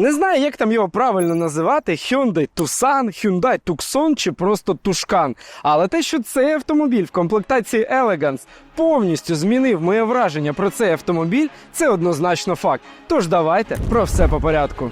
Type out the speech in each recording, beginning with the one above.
Не знаю, як там його правильно називати: Hyundai Tucson, Hyundai Tucson чи просто Тушкан. Але те, що цей автомобіль в комплектації Elegance повністю змінив моє враження про цей автомобіль, це однозначно факт. Тож давайте про все по порядку.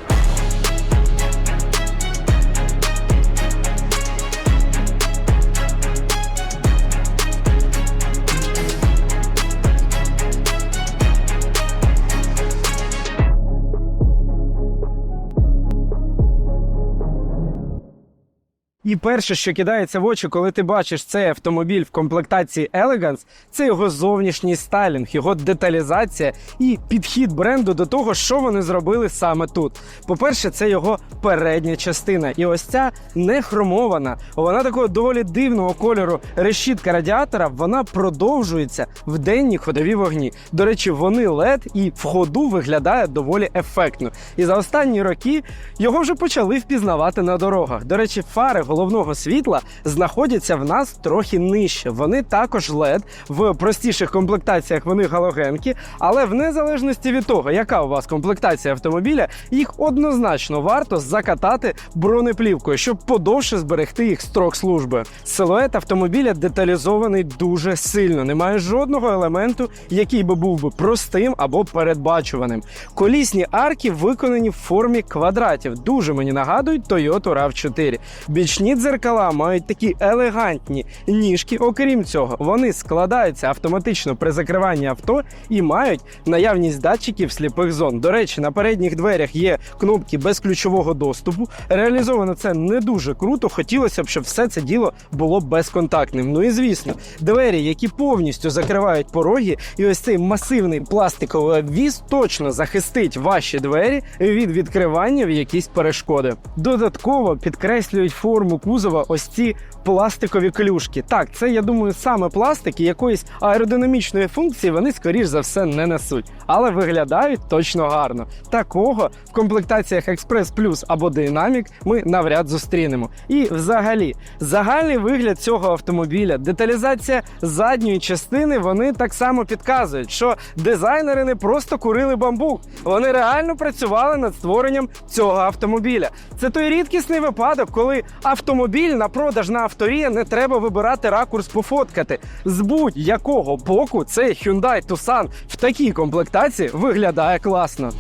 І перше, що кидається в очі, коли ти бачиш цей автомобіль в комплектації Elegance, це його зовнішній стайлінг, його деталізація і підхід бренду до того, що вони зробили саме тут. По-перше, це його передня частина. І ось ця не хромована, вона такого доволі дивного кольору решітка радіатора, вона продовжується в денні ходові вогні. До речі, вони LED і в ходу виглядає доволі ефектно. І за останні роки його вже почали впізнавати на дорогах. До речі, фари головного світла знаходяться в нас трохи нижче. Вони також LED, в простіших комплектаціях вони галогенки, але в незалежності від того, яка у вас комплектація автомобіля, їх однозначно варто закатати бронеплівкою, щоб подовше зберегти їх строк служби. Силует автомобіля деталізований дуже сильно. Немає жодного елементу, який би був би простим або передбачуваним. Колісні арки виконані в формі квадратів. Дуже мені нагадують Toyota RAV4. Бічні дзеркала мають такі елегантні ніжки. Окрім цього, вони складаються автоматично при закриванні авто і мають наявність датчиків сліпих зон. До речі, на передніх дверях є кнопки безключового доступу. Реалізовано це не дуже круто. Хотілося б, щоб все це діло було безконтактним. Ну і звісно, двері, які повністю закривають пороги, і ось цей масивний пластиковий обвіз точно захистить ваші двері від відкривання в якісь перешкоди. Додатково підкреслюють форму кузова ось ці пластикові клюшки. Так, це я думаю саме пластик і якоїсь аеродинамічної функції вони скоріш за все не несуть, але виглядають точно гарно. Такого в комплектаціях Express Plus або Dynamic ми навряд зустрінемо. І взагалі, загальний вигляд цього автомобіля, деталізація задньої частини, вони так само підказують, що дизайнери не просто курили бамбук, вони реально працювали над створенням цього автомобіля. Це той рідкісний випадок, коли автомобіль на продаж на авторі не треба вибирати ракурс пофоткати. З будь-якого боку цей Hyundai Tucson в такій комплектації виглядає класно.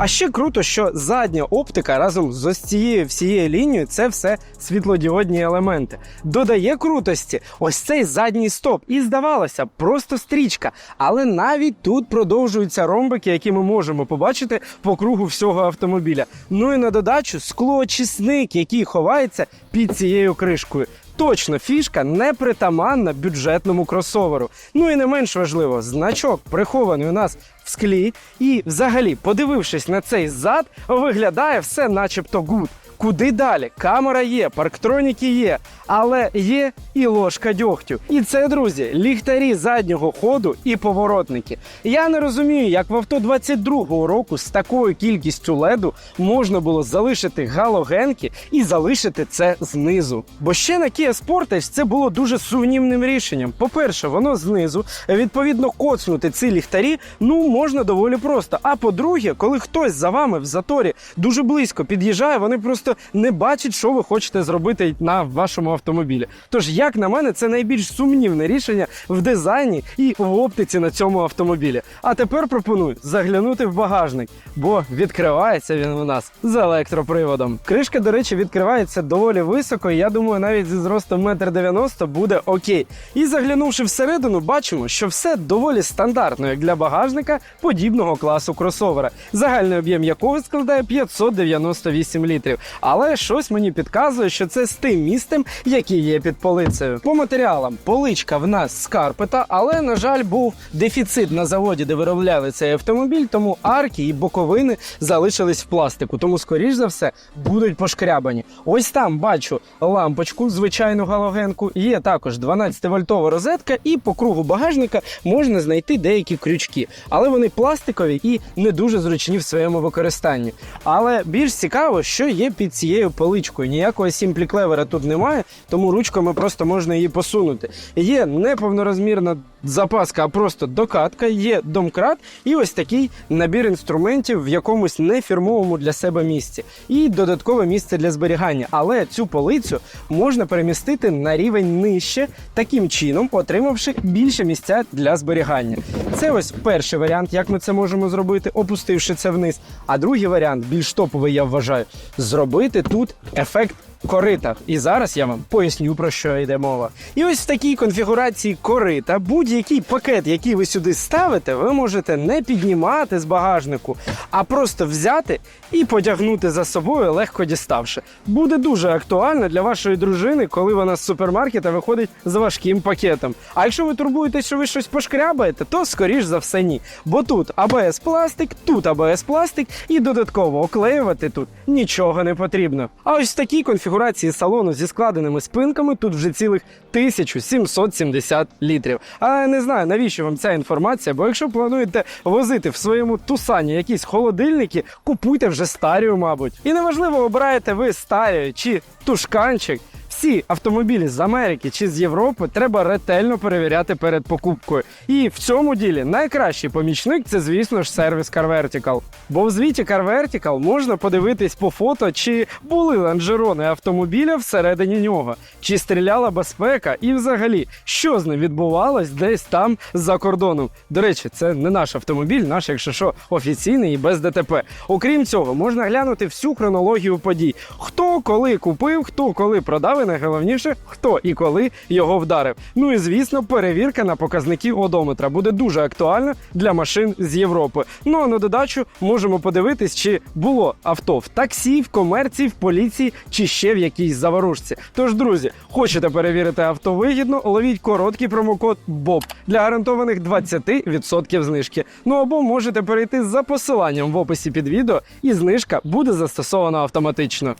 А ще круто, що задня оптика разом з ось цією всією лінією це все світлодіодні елементи. Додає крутості ось цей задній стоп. І здавалося, просто стрічка. Але навіть тут продовжуються ромбики, які ми можемо побачити по кругу всього автомобіля. Ну і на додачу склоочисник, який ховається під цією кришкою. Точно фішка не притаманна бюджетному кросоверу. Ну і не менш важливо, значок прихований у нас в склі. І взагалі, подивившись на цей зад, виглядає все начебто гуд. Куди далі? Камера є, парктроніки є, але є і ложка дьогтю. І це, друзі, ліхтарі заднього ходу і поворотники. Я не розумію, як в авто 22-го року з такою кількістю леду можна було залишити галогенки і залишити це знизу. Бо ще на Kia Sportage це було дуже сумнівним рішенням. По-перше, воно знизу, відповідно, коцнути ці ліхтарі ну можна доволі просто. А по-друге, коли хтось за вами в заторі дуже близько під'їжджає, вони просто не бачать, що ви хочете зробити на вашому автомобілі. Тож, як на мене, це найбільш сумнівне рішення в дизайні і в оптиці на цьому автомобілі. А тепер пропоную заглянути в багажник, бо відкривається він у нас з електроприводом. Кришка, до речі, відкривається доволі високо. Я думаю, навіть зі зростом 1,90 м буде окей. І заглянувши всередину, бачимо, що все доволі стандартно, як для багажника подібного класу кросовера, загальний об'єм якого складає 598 літрів. Але щось мені підказує, що це з тим містом, який є під полицею. По матеріалам поличка в нас з карпета, але на жаль, був дефіцит на заводі, де виробляли цей автомобіль, тому арки і боковини залишились в пластику. Тому, скоріш за все, будуть пошкрябані. Ось там бачу лампочку, звичайну галогенку. Є також 12-вольтова розетка, і по кругу багажника можна знайти деякі крючки, але вони пластикові і не дуже зручні в своєму використанні. Але більш цікаво, що є під цією поличкою. Ніякого сімплі клевера тут немає, тому ручками просто можна її посунути. Є неповнорозмірна запаска, а просто докатка, є домкрат і ось такий набір інструментів в якомусь нефірмовому для себе місці. І додаткове місце для зберігання. Але цю полицю можна перемістити на рівень нижче, таким чином отримавши більше місця для зберігання. Це ось перший варіант, як ми це можемо зробити, опустивши це вниз. А другий варіант, більш топовий, я вважаю, зробити тут ефект корита. І зараз я вам поясню про що йде мова. І ось в такій конфігурації корита будь-який пакет, який ви сюди ставите, ви можете не піднімати з багажнику, а просто взяти і потягнути за собою, легко діставши. Буде дуже актуально для вашої дружини, коли вона з супермаркета виходить з важким пакетом. А якщо ви турбуєтесь, що ви щось пошкрябаєте, то скоріш за все ні. Бо тут АБС пластик, тут АБС пластик, і додатково оклеювати тут нічого не потрібно. А ось в такій конфігурації салону зі складеними спинками тут вже цілих 1770 літрів. А не знаю, навіщо вам ця інформація, бо якщо плануєте возити в своєму тусані якісь холодильники, купуйте вже старію, мабуть. І неважливо, обираєте ви старію чи тушканчик. Всі автомобілі з Америки чи з Європи треба ретельно перевіряти перед покупкою. І в цьому ділі найкращий помічник це, звісно ж, сервіс CarVertical. Бо в звіті CarVertical можна подивитись по фото, чи були лонжерони автомобіля всередині нього, чи стріляла безпека, і взагалі, що з ним відбувалось десь там за кордоном. До речі, це не наш автомобіль, наш, якщо що, офіційний і без ДТП. Окрім цього, можна глянути всю хронологію подій: хто коли купив, хто коли продав, найголовніше, хто і коли його вдарив. Ну і звісно, перевірка на показники одометра буде дуже актуальна для машин з Європи. Ну а на додачу можемо подивитись, чи було авто в таксі, в комерції, в поліції чи ще в якійсь заварушці. Тож, друзі, хочете перевірити авто вигідно, ловіть короткий промокод БОБ для гарантованих 20% знижки. Ну або можете перейти за посиланням в описі під відео, і знижка буде застосована автоматично.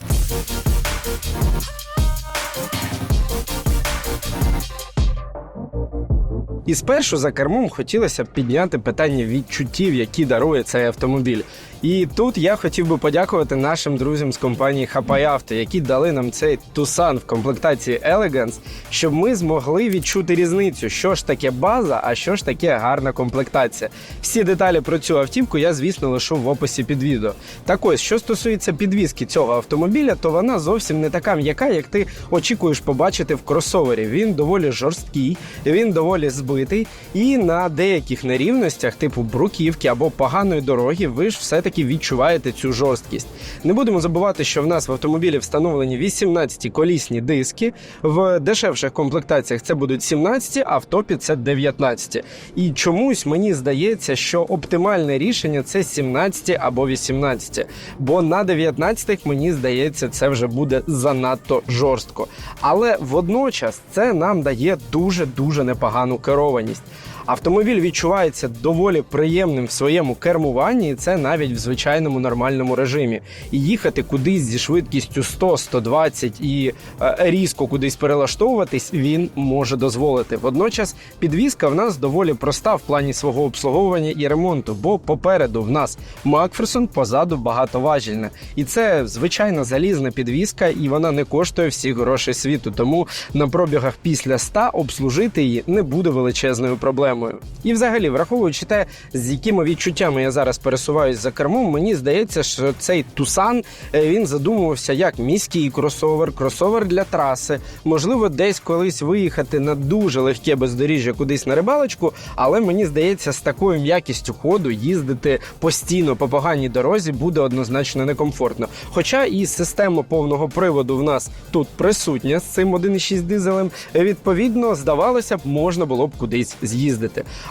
І спершу за кермом хотілося б підняти питання відчуттів, які дарує цей автомобіль. І тут я хотів би подякувати нашим друзям з компанії Хапай Авто, які дали нам цей Tucson в комплектації Elegance, щоб ми змогли відчути різницю, що ж таке база, а що ж таке гарна комплектація. Всі деталі про цю автівку я, звісно, лишу в описі під відео. Так ось, що стосується підвізки цього автомобіля, то вона зовсім не така м'яка, як ти очікуєш побачити в кросовері. Він доволі жорсткий, він доволі збитий, і на деяких нерівностях, типу бруківки або поганої дороги, ви ж все таки відчуваєте цю жорсткість. Не будемо забувати, що в нас в автомобілі встановлені 18 колісні диски. В дешевших комплектаціях це будуть 17, а в топі це 19. І чомусь мені здається, що оптимальне рішення це 17 або 18. Бо на 19 мені здається, це вже буде занадто жорстко. Але водночас це нам дає дуже дуже непогану керованість. Автомобіль відчувається доволі приємним в своєму кермуванні, і це навіть в звичайному нормальному режимі. І їхати кудись зі швидкістю 100-120 і е, різко кудись перелаштовуватись він може дозволити. Водночас підвізка в нас доволі проста в плані свого обслуговування і ремонту, бо попереду в нас Макферсон, позаду багатоважільна. І це звичайна залізна підвізка, і вона не коштує всіх грошей світу. Тому на пробігах після 100 обслужити її не буде величезною проблемою. І, взагалі, враховуючи те, з якими відчуттями я зараз пересуваюсь за кермом, мені здається, що цей Тусан е, він задумувався як міський кросовер, кросовер для траси. Можливо, десь колись виїхати на дуже легке бездоріжжя кудись на рибалочку, але мені здається, з такою м'якістю ходу їздити постійно по поганій дорозі буде однозначно некомфортно. Хоча і система повного приводу в нас тут присутня з цим 1,6 дизелем, відповідно, здавалося б, можна було б кудись з'їздити.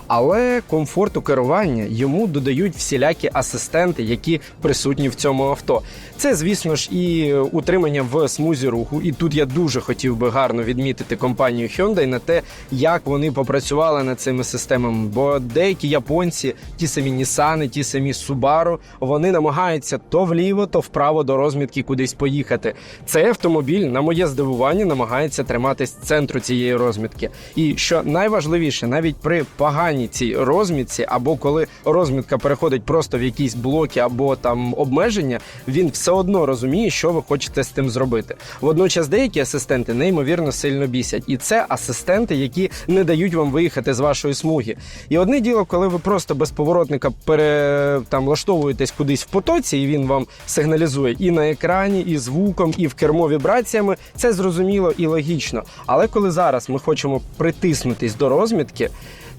Але комфорту керування йому додають всілякі асистенти, які присутні в цьому авто. Це, звісно ж, і утримання в смузі руху. І тут я дуже хотів би гарно відмітити компанію Hyundai на те, як вони попрацювали над цими системами. Бо деякі японці, ті самі Nissan, ті самі Subaru, вони намагаються то вліво, то вправо до розмітки кудись поїхати. Цей автомобіль, на моє здивування, намагається триматись центру цієї розмітки. І що найважливіше, навіть при поганій цій розмітці, або коли розмітка переходить просто в якісь блоки або там обмеження, він все одно розуміє, що ви хочете з тим зробити. Водночас деякі асистенти неймовірно сильно бісять, і це асистенти, які не дають вам виїхати з вашої смуги. І одне діло, коли ви просто без поворотника пере там влаштовуєтесь кудись в потоці, і він вам сигналізує і на екрані, і звуком, і в кермо вібраціями. Це зрозуміло і логічно. Але коли зараз ми хочемо притиснутись до розмітки.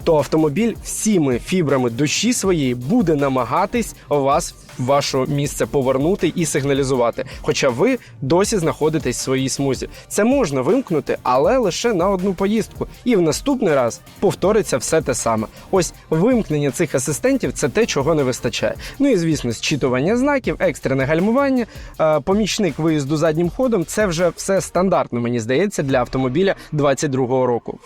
То автомобіль всіми фібрами душі своєї буде намагатись вас в ваше місце повернути і сигналізувати. Хоча ви досі знаходитесь в своїй смузі. Це можна вимкнути, але лише на одну поїздку. І в наступний раз повториться все те саме. Ось вимкнення цих асистентів це те, чого не вистачає. Ну і звісно, зчитування знаків, екстрене гальмування, е, помічник виїзду заднім ходом це вже все стандартно, мені здається, для автомобіля 22-го року.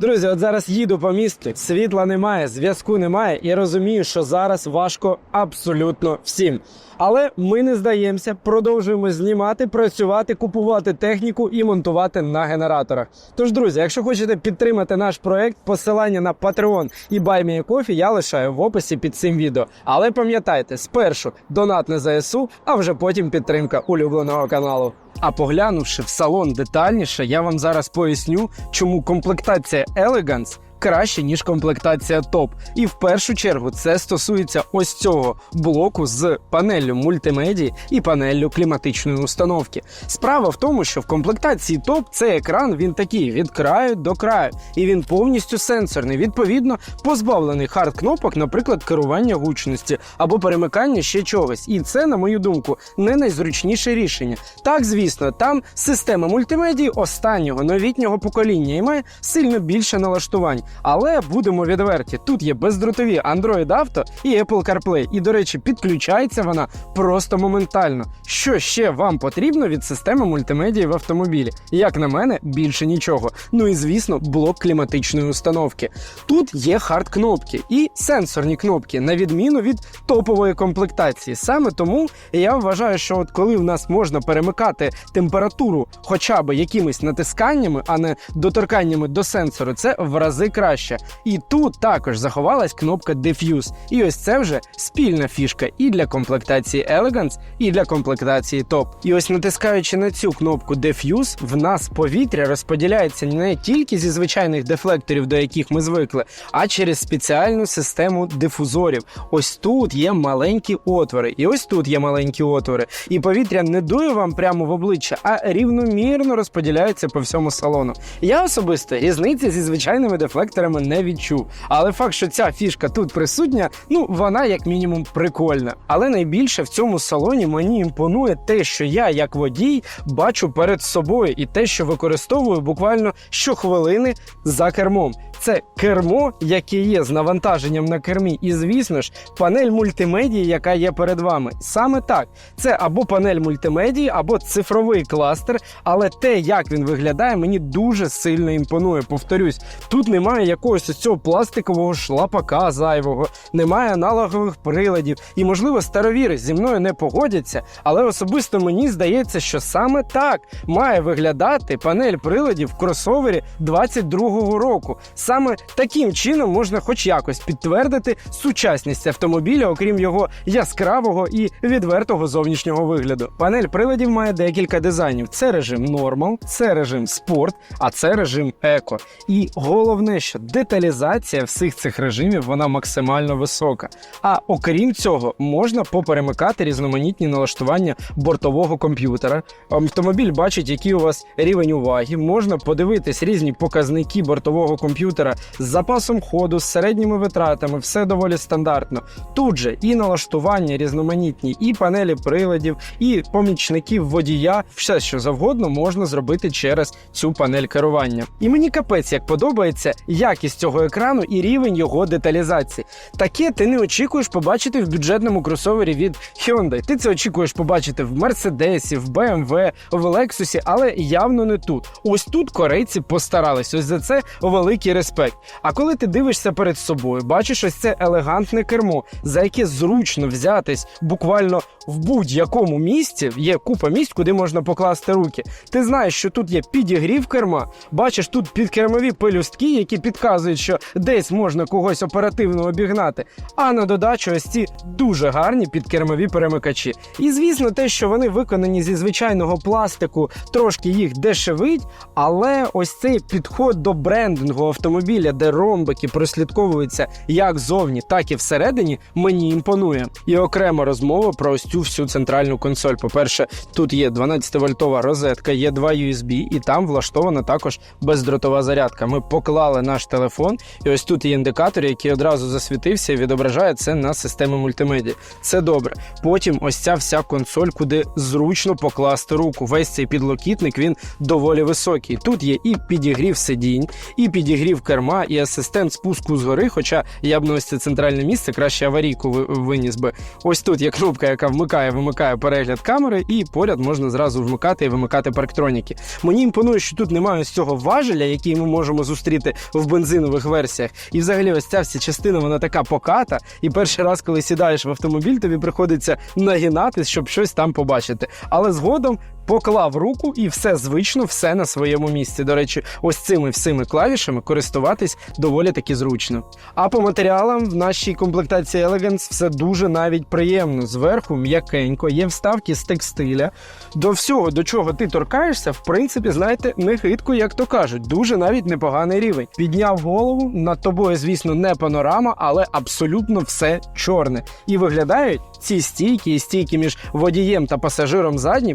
Друзі, от зараз їду по місту, світла немає, зв'язку немає, і розумію, що зараз важко абсолютно всім. Але ми не здаємося, продовжуємо знімати, працювати, купувати техніку і монтувати на генераторах. Тож, друзі, якщо хочете підтримати наш проект, посилання на Patreon і BuyMeACoffee я лишаю в описі під цим відео. Але пам'ятайте, спершу донат на ЗСУ, а вже потім підтримка улюбленого каналу. А поглянувши в салон детальніше, я вам зараз поясню, чому комплектація Elegance краще, ніж комплектація топ. І в першу чергу це стосується ось цього блоку з панеллю мультимедії і панеллю кліматичної установки. Справа в тому, що в комплектації топ цей екран він такий від краю до краю, і він повністю сенсорний, відповідно, позбавлений хард кнопок, наприклад, керування гучності або перемикання ще чогось. І це, на мою думку, не найзручніше рішення. Так, звісно, там система мультимедії останнього новітнього покоління і має сильно більше налаштувань. Але будемо відверті, тут є бездротові Android Auto і Apple CarPlay. І, до речі, підключається вона просто моментально. Що ще вам потрібно від системи мультимедії в автомобілі? Як на мене, більше нічого. Ну і звісно, блок кліматичної установки. Тут є хард-кнопки і сенсорні кнопки, на відміну від топової комплектації. Саме тому я вважаю, що от коли в нас можна перемикати температуру хоча б якимись натисканнями, а не доторканнями до сенсору, це в рази краще. І тут також заховалась кнопка Diffuse. І ось це вже спільна фішка і для комплектації Elegance, і для комплектації Top. І ось натискаючи на цю кнопку Diffuse, в нас повітря розподіляється не тільки зі звичайних дефлекторів, до яких ми звикли, а через спеціальну систему дифузорів. Ось тут є маленькі отвори, і ось тут є маленькі отвори. І повітря не дує вам прямо в обличчя, а рівномірно розподіляється по всьому салону. Я особисто різниці зі звичайними дефлекторами не відчув. Але факт, що ця фішка тут присутня, ну вона як мінімум прикольна. Але найбільше в цьому салоні мені імпонує те, що я, як водій, бачу перед собою, і те, що використовую буквально щохвилини за кермом. Це кермо, яке є з навантаженням на кермі, і звісно ж, панель мультимедії, яка є перед вами. Саме так, це або панель мультимедії, або цифровий кластер. Але те, як він виглядає, мені дуже сильно імпонує. Повторюсь, тут немає якогось цього пластикового шлапака зайвого, немає аналогових приладів. І, можливо, старовіри зі мною не погодяться, але особисто мені здається, що саме так має виглядати панель приладів в кросовері 22-го року. Саме таким чином можна хоч якось підтвердити сучасність автомобіля, окрім його яскравого і відвертого зовнішнього вигляду. Панель приладів має декілька дизайнів: це режим Normal, це режим Sport, а це режим Еко. І головне, що деталізація всіх цих режимів вона максимально висока. А окрім цього, можна поперемикати різноманітні налаштування бортового комп'ютера. Автомобіль бачить, який у вас рівень уваги. Можна подивитись різні показники бортового комп'ютера з запасом ходу, з середніми витратами, все доволі стандартно. Тут же і налаштування різноманітні, і панелі приладів, і помічників водія, все що завгодно можна зробити через цю панель керування. І мені капець як подобається якість цього екрану і рівень його деталізації. Таке ти не очікуєш побачити в бюджетному кросовері від Hyundai. Ти це очікуєш побачити в Мерседесі, в BMW, в Lexus, але явно не тут. Ось тут корейці постарались. Ось за це великий респект. А коли ти дивишся перед собою, бачиш ось це елегантне кермо, за яке зручно взятись буквально в будь-якому місці. Є купа місць, куди можна покласти руки. Ти знаєш, що тут є підігрів керма, бачиш тут підкермові пелюстки, які підказують, що десь можна когось оперативно обігнати. А на додачу ось ці дуже гарні підкермові перемикачі. І звісно, те, що вони виконані зі звичайного пластику, трошки їх дешевить, але ось цей підход до брендингу автомобіля, де ромбики прослідковуються як зовні, так і всередині, мені імпонує. І окрема розмова про ось цю всю центральну консоль. По-перше, тут є 12-вольтова розетка, є два USB, і там влаштована також бездротова зарядка. Ми поклали наш телефон, і ось тут є індикатор, який одразу засвітився і відображає це на системі мультимедіа. Це добре. Потім ось ця вся консоль, куди зручно покласти руку. Весь цей підлокітник він доволі високий. Тут є і підігрів сидінь, і підігрів керма, і асистент спуску згори. Хоча я б на ось це центральне місце краще аварійку виніс би. Ось тут є кнопка, яка вмикає, вимикає перегляд камери, і поряд можна зразу вмикати і вимикати парктроніки. Мені імпонує, що тут немає ось цього важеля, який ми можемо зустріти в бензинових версіях. І взагалі, ось ця вся частина вона така поката. І перший раз, коли сідаєш в автомобіль, тобі приходиться нагинатись, щоб щось там побачити. Але згодом. Поклав руку і все звично, все на своєму місці. До речі, ось цими всіми клавішами користуватись доволі таки зручно. А по матеріалам в нашій комплектації Elegance все дуже навіть приємно. Зверху м'якенько, є вставки з текстиля. До всього, до чого ти торкаєшся, в принципі, знаєте, не хитко, як то кажуть. Дуже навіть непоганий рівень. Підняв голову, над тобою, звісно, не панорама, але абсолютно все чорне. І виглядають ці стійки і стійки між водієм та пасажиром задні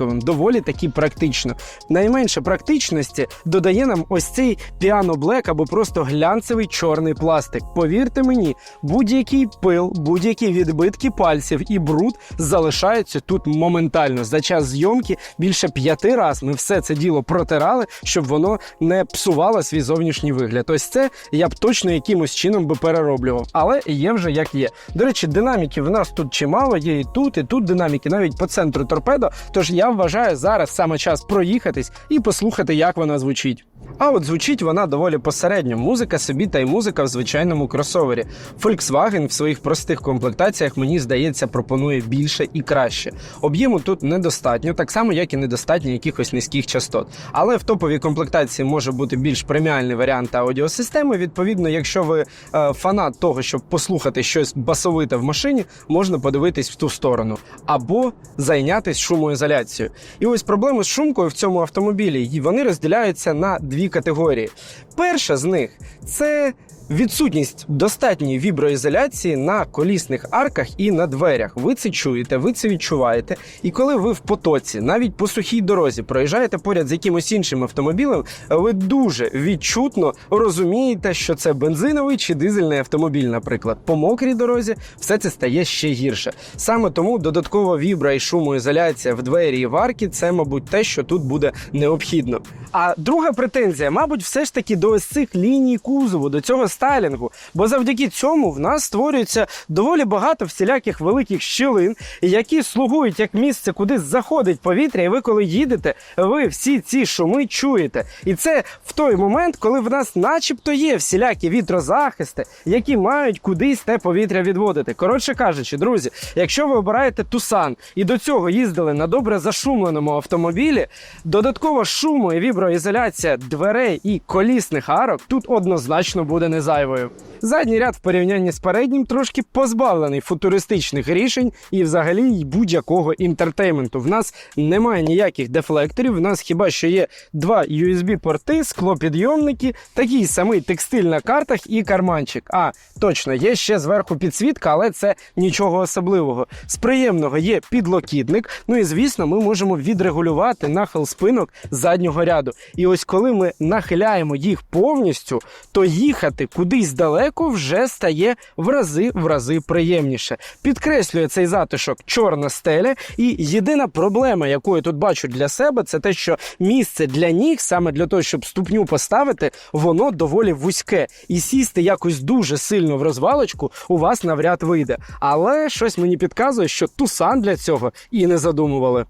пластиковим доволі таки практично. Найменше практичності додає нам ось цей Piano Black або просто глянцевий чорний пластик. Повірте мені, будь-який пил, будь-які відбитки пальців і бруд залишаються тут моментально. За час зйомки більше п'яти раз ми все це діло протирали, щоб воно не псувало свій зовнішній вигляд. Ось це я б точно якимось чином би перероблював. Але є вже як є. До речі, динаміків в нас тут чимало, є і тут, і тут динаміки, навіть по центру торпедо. Тож я вважаю зараз саме час проїхатись і послухати, як вона звучить. А от звучить вона доволі посередньо. Музика собі та й музика в звичайному кросовері. Volkswagen в своїх простих комплектаціях, мені здається, пропонує більше і краще. Об'єму тут недостатньо, так само як і недостатньо якихось низьких частот. Але в топовій комплектації може бути більш преміальний варіант аудіосистеми. Відповідно, якщо ви е, фанат того, щоб послухати щось басовите в машині, можна подивитись в ту сторону або зайнятися шумоізоляцією. І ось проблеми з шумкою в цьому автомобілі вони розділяються на дві категорії. Перша з них це відсутність достатньої віброізоляції на колісних арках і на дверях. Ви це чуєте, ви це відчуваєте. І коли ви в потоці, навіть по сухій дорозі, проїжджаєте поряд з якимось іншим автомобілем, ви дуже відчутно розумієте, що це бензиновий чи дизельний автомобіль, наприклад. По мокрій дорозі все це стає ще гірше. Саме тому додаткова вібра і шумоізоляція в двері і в арки це, мабуть, те, що тут буде необхідно. А друга претензія, мабуть, все ж таки до ось цих ліній кузову, до цього стайлінгу. Бо завдяки цьому в нас створюється доволі багато всіляких великих щілин, які слугують як місце, куди заходить повітря, і ви, коли їдете, ви всі ці шуми чуєте. І це в той момент, коли в нас, начебто, є всілякі вітрозахисти, які мають кудись те повітря відводити. Коротше кажучи, друзі, якщо ви обираєте Тусан і до цього їздили на добре зашумленому автомобілі, додаткова шуму і віброізоляція дверей і колісних арок тут однозначно буде не зайвою. Задній ряд в порівнянні з переднім трошки позбавлений футуристичних рішень і взагалі будь-якого інтертейменту. В нас немає ніяких дефлекторів. В нас хіба що є два USB-порти, склопідйомники, такий самий текстиль на картах і карманчик. А точно є ще зверху підсвітка, але це нічого особливого. З приємного є підлокітник. Ну і звісно, ми можемо відрегулювати нахил спинок заднього ряду. І ось коли ми нахиляємо їх повністю, то їхати кудись далеко вже стає в рази в рази приємніше. Підкреслює цей затишок чорна стеля. І єдина проблема, яку я тут бачу для себе, це те, що місце для ніг, саме для того, щоб ступню поставити, воно доволі вузьке. І сісти якось дуже сильно в розвалочку у вас навряд вийде. Але щось мені підказує, що тусан для цього і не задумували.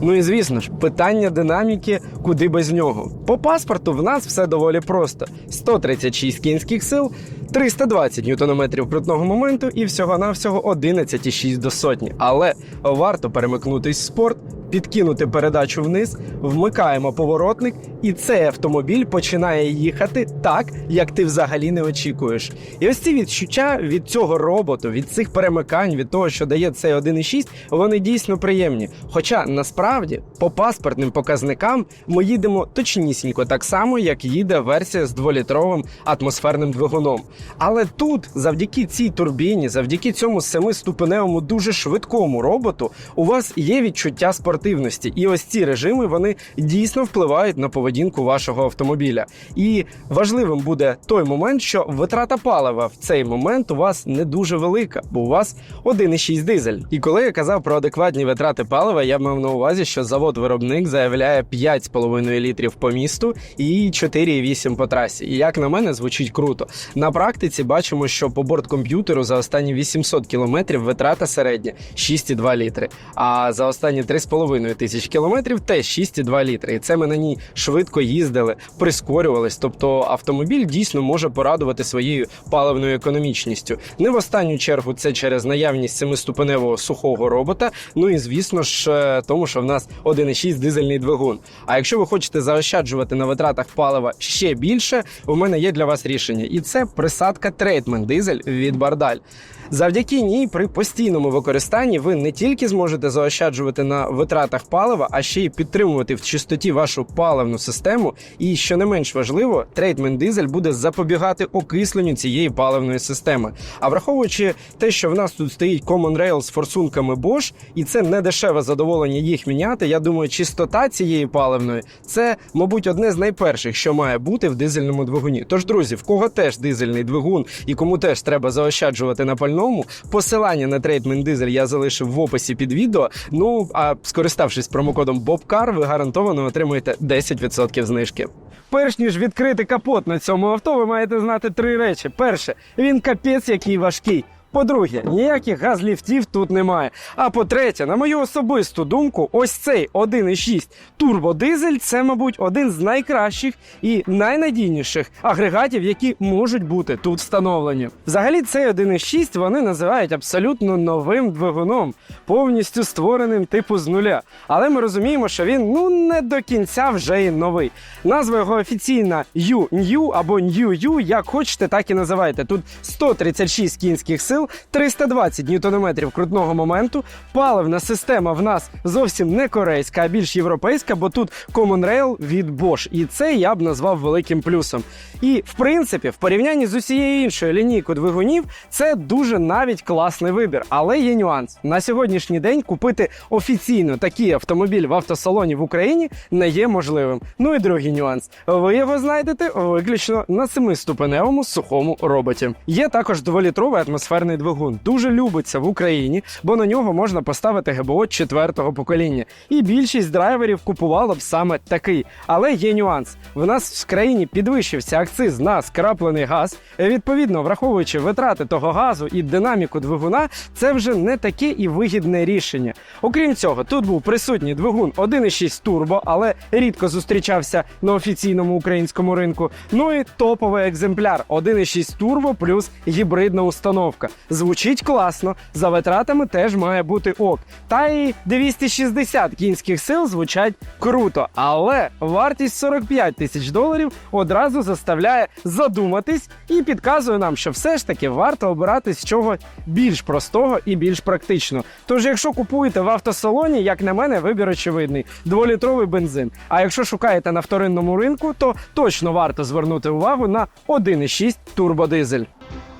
Ну і звісно ж, питання динаміки, куди без нього. По паспорту в нас все доволі просто: 136 кінських сил, 320 ньютонометрів крутного моменту і всього-навсього 11,6 до сотні. Але варто перемикнутись в спорт, підкинути передачу вниз, вмикаємо поворотник, і цей автомобіль починає їхати так, як ти взагалі не очікуєш. І ось ці відчуття від цього роботу, від цих перемикань, від того, що дає цей 1.6, вони дійсно приємні. Хоча насправді по паспортним показникам ми їдемо точнісінько так само, як їде версія з 2-літровим атмосферним двигуном. Але тут, завдяки цій турбіні, завдяки цьому семиступеневому дуже швидкому роботу, у вас є відчуття спортивності. І ось ці режими вони дійсно впливають на поведінку вашого автомобіля. І важливим буде той момент, що витрата палива в цей момент у вас не дуже велика, бо у вас 1,6 дизель. І коли я казав про адекватні витрати палива, я мав на увазі, що завод-виробник заявляє 5,5 літрів по місту і 4,8 по трасі. І як на мене, звучить круто. На практиці бачимо, що по борткомп'ютеру за останні 800 кілометрів витрата середня 6,2 літри. А за останні 3,5 тисяч кілометрів теж 6,2 літри. І це ми на ній швидко їздили, прискорювались. Тобто автомобіль дійсно може порадувати своєю паливною економічністю. Не в останню чергу це через наявність семиступеневого сухого робота. Ну і звісно ж, е, тому в нас 1,6 дизельний двигун. А якщо ви хочете заощаджувати на витратах палива ще більше, у мене є для вас рішення, і це присадка Трейтмен дизель від Бардаль. Завдяки ній при постійному використанні ви не тільки зможете заощаджувати на витратах палива, а ще й підтримувати в чистоті вашу паливну систему. І що не менш важливо, трейтмен дизель буде запобігати окисленню цієї паливної системи. А враховуючи те, що в нас тут стоїть Common Rail з форсунками Bosch, і це не дешеве задоволення їх міняти. Я думаю, чистота цієї паливної це, мабуть, одне з найперших, що має бути в дизельному двигуні. Тож, друзі, в кого теж дизельний двигун і кому теж треба заощаджувати на пальному, посилання на трейдмен дизель я залишив в описі під відео. Ну а скориставшись промокодом BOBCAR, ви гарантовано отримуєте 10% знижки. Перш ніж відкрити капот на цьому авто, ви маєте знати три речі: перше, він капець який важкий. По-друге, ніяких газліфтів тут немає. А по-третє, на мою особисту думку, ось цей 1.6 турбодизель це, мабуть, один з найкращих і найнадійніших агрегатів, які можуть бути тут встановлені. Взагалі, цей 1.6 вони називають абсолютно новим двигуном, повністю створеним типу з нуля. Але ми розуміємо, що він ну не до кінця вже і новий. Назва його офіційна U-New або New-U, як хочете, так і називайте. Тут 136 кінських сил, 320 ньютонометрів крутного моменту. Паливна система в нас зовсім не корейська, а більш європейська, бо тут Common Rail від Bosch. І це я б назвав великим плюсом. І в принципі, в порівнянні з усією іншою лінійкою двигунів, це дуже навіть класний вибір. Але є нюанс. На сьогоднішній день купити офіційно такий автомобіль в автосалоні в Україні не є можливим. Ну і другий нюанс. Ви його знайдете виключно на семиступеневому сухому роботі. Є також дволітровий атмосферний двигун. Дуже любиться в Україні, бо на нього можна поставити ГБО четвертого покоління. І більшість драйверів купувало б саме такий. Але є нюанс. В нас в країні підвищився акциз на скраплений газ. Відповідно, враховуючи витрати того газу і динаміку двигуна, це вже не таке і вигідне рішення. Окрім цього, тут був присутній двигун 1.6 турбо, але рідко зустрічався на офіційному українському ринку. Ну і топовий екземпляр 1.6 турбо плюс гібридна установка. Звучить класно, за витратами теж має бути ок. Та і 260 кінських сил звучать круто, але вартість 45 тисяч доларів одразу заставляє задуматись і підказує нам, що все ж таки варто обирати з чого більш простого і більш практично. Тож, якщо купуєте в автосалоні, як на мене, вибір очевидний дволітровий бензин. А якщо шукаєте на вторинному ринку, то точно варто звернути увагу на 1.6 турбодизель.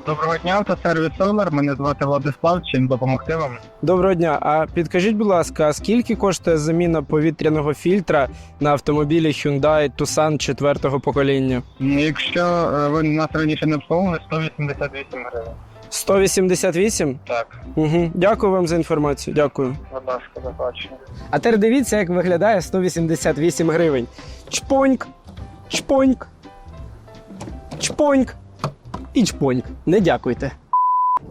Доброго дня, автосервіс Солар. Мене звати Владислав. Чим допомогти вам? Доброго дня. А підкажіть, будь ласка, а скільки коштує заміна повітряного фільтра на автомобілі Hyundai Tucson четвертого покоління? Ну, Якщо е, ви нас раніше не обслуговували, 188 гривень. 188? Так, Угу. Дякую вам за інформацію. Дякую. будь ласка, забачення. А тепер дивіться, як виглядає 188 гривень. Чпоньк, чпоньк, чпоньк і чпоньк. Не дякуйте.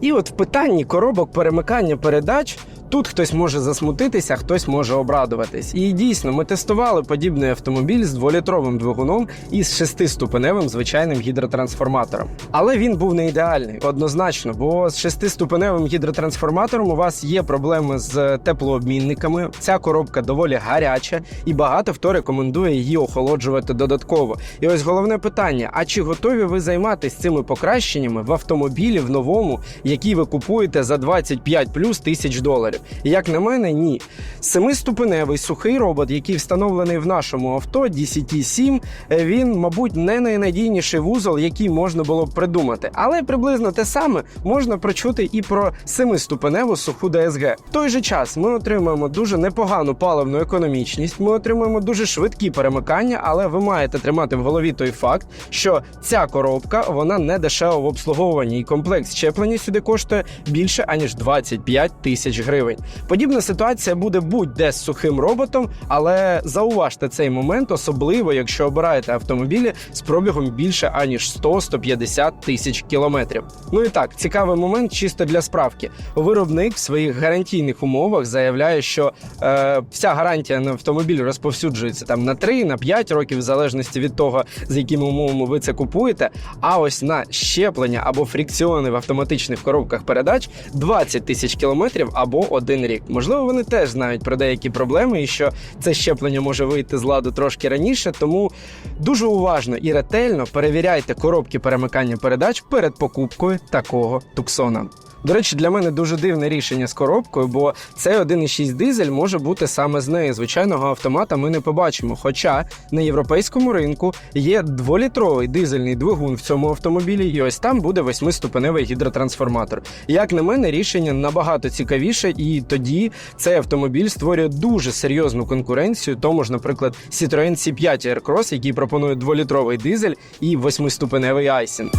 І от в питанні коробок перемикання передач Тут хтось може засмутитися, хтось може обрадуватись. І дійсно, ми тестували подібний автомобіль з дволітровим двигуном і з шестиступеневим звичайним гідротрансформатором. Але він був не ідеальний, однозначно, бо з шестиступеневим гідротрансформатором у вас є проблеми з теплообмінниками. Ця коробка доволі гаряча, і багато хто рекомендує її охолоджувати додатково. І ось головне питання: а чи готові ви займатися цими покращеннями в автомобілі в новому, який ви купуєте за 25 плюс тисяч доларів? Як на мене, ні. Семиступеневий сухий робот, який встановлений в нашому авто DCT-7, е, він, мабуть, не найнадійніший вузол, який можна було б придумати. Але приблизно те саме можна прочути і про семиступеневу суху DSG. В той же час ми отримуємо дуже непогану паливну економічність, ми отримуємо дуже швидкі перемикання, але ви маєте тримати в голові той факт, що ця коробка вона не дешева в обслуговуванні, і комплект щеплення сюди коштує більше аніж 25 тисяч гривень. Подібна ситуація буде будь-де з сухим роботом, але зауважте цей момент, особливо якщо обираєте автомобілі з пробігом більше аніж 100-150 тисяч кілометрів. Ну і так, цікавий момент чисто для справки. Виробник в своїх гарантійних умовах заявляє, що е, вся гарантія на автомобіль розповсюджується там на 3, на 5 років, в залежності від того, з якими умовами ви це купуєте. А ось на щеплення або фрикціони в автоматичних коробках передач 20 тисяч кілометрів або один рік. Можливо, вони теж знають про деякі проблеми і що це щеплення може вийти з ладу трошки раніше. Тому дуже уважно і ретельно перевіряйте коробки перемикання передач перед покупкою такого туксона. До речі, для мене дуже дивне рішення з коробкою, бо цей 1,6 дизель може бути саме з неї. Звичайного автомата ми не побачимо. Хоча на європейському ринку є дволітровий дизельний двигун в цьому автомобілі, і ось там буде восьмиступеневий гідротрансформатор. Як на мене, рішення набагато цікавіше, і тоді цей автомобіль створює дуже серйозну конкуренцію. Тому ж, наприклад, Citroen C5 Aircross, який пропонує дволітровий дизель і восьмиступеневий айсін.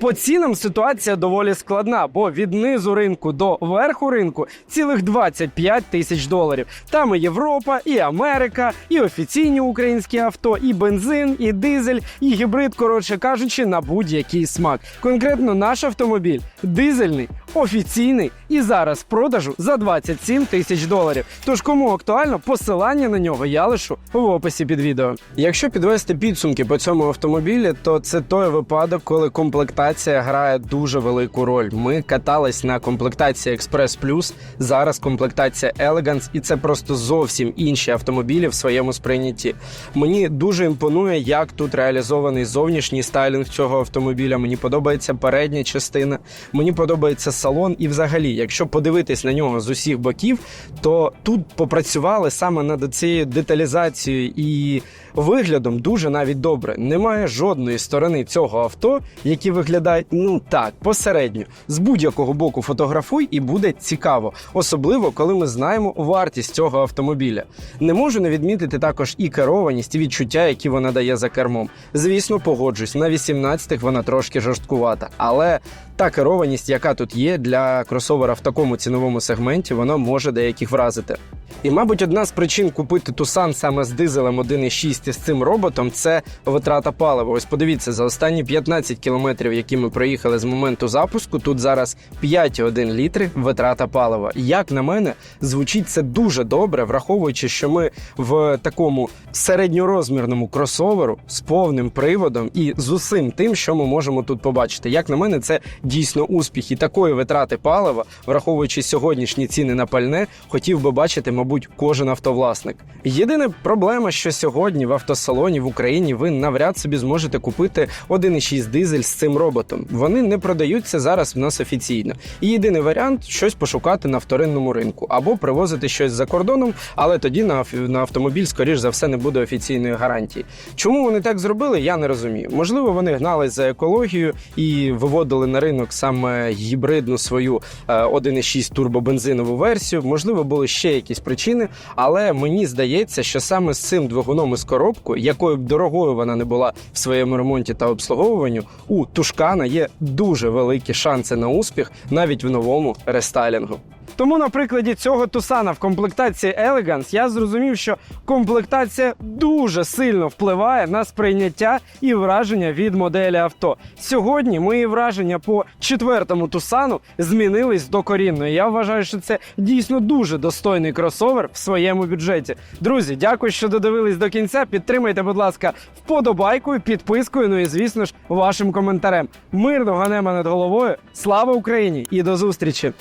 По цінам ситуація доволі складна, бо від низу ринку до верху ринку цілих 25 тисяч доларів. Там і Європа, і Америка, і офіційні українські авто, і бензин, і дизель, і гібрид, коротше кажучи, на будь-який смак. Конкретно наш автомобіль дизельний, офіційний і зараз в продажу за 27 тисяч доларів. Тож кому актуально, посилання на нього я лишу в описі під відео. Якщо підвести підсумки по цьому автомобілі, то це той випадок, коли комплектація грає дуже велику роль. Ми катались на комплектації Express Plus, зараз комплектація Elegance, і це просто зовсім інші автомобілі в своєму сприйнятті. Мені дуже імпонує, як тут реалізований зовнішній стайлінг цього автомобіля. Мені подобається передня частина, мені подобається салон. І, взагалі, якщо подивитись на нього з усіх боків, то тут попрацювали саме над цією деталізацією і виглядом дуже навіть добре. Немає жодної сторони цього авто, які виглядають ну так, посередньо. З будь-якого боку фотографуй і буде цікаво, особливо коли ми знаємо вартість цього автомобіля. Не можу не відмітити також і керованість, і відчуття, які вона дає за кермом. Звісно, погоджусь, на 18-х вона трошки жорсткувата, але та керованість, яка тут є для кросовера в такому ціновому сегменті, вона може деяких вразити. І, мабуть, одна з причин купити Тусан саме з дизелем 1.6 і з цим роботом це витрата палива. Ось подивіться, за останні 15 кілометрів, які ми проїхали з моменту запуску, тут зараз 5,1 літри витрата палива. Як на мене, звучить це дуже добре, враховуючи, що ми в такому середньорозмірному кросоверу з повним приводом і з усім тим, що ми можемо тут побачити. Як на мене, це дійсно успіх і такої витрати палива, враховуючи сьогоднішні ціни на пальне, хотів би бачити, мабуть, кожен автовласник. Єдина проблема, що сьогодні в автосалоні в Україні ви навряд собі зможете купити 1,6 дизель з цим роботом. Вони не продаються зараз в нас офіційно. І єдиний варіант щось пошукати на вторинному ринку або привозити щось за кордоном, але тоді на, на автомобіль, скоріш за все, не буде офіційної гарантії. Чому вони так зробили, я не розумію. Можливо, вони гнались за екологію і виводили на ринок саме гібридну свою е, 1,6 турбобензинову версію. Можливо, були ще якісь причини, але мені здається, що саме з цим двигуном із коробкою, якою б дорогою вона не була в своєму ремонті та обслуговуванню, у Тушкана є дуже великі шанси на успіх навіть в новому рестайлінгу. Тому на прикладі цього Тусана в комплектації Elegance я зрозумів, що комплектація дуже сильно впливає на сприйняття і враження від моделі авто. Сьогодні мої враження по четвертому Тусану змінились докорінно. Я вважаю, що це дійсно дуже достойний кросовер в своєму бюджеті. Друзі, дякую, що додивились до кінця. Підтримайте, будь ласка, вподобайкою, підпискою. Ну і звісно ж, вашим коментарем. Мирного неба над головою. Слава Україні і до зустрічі!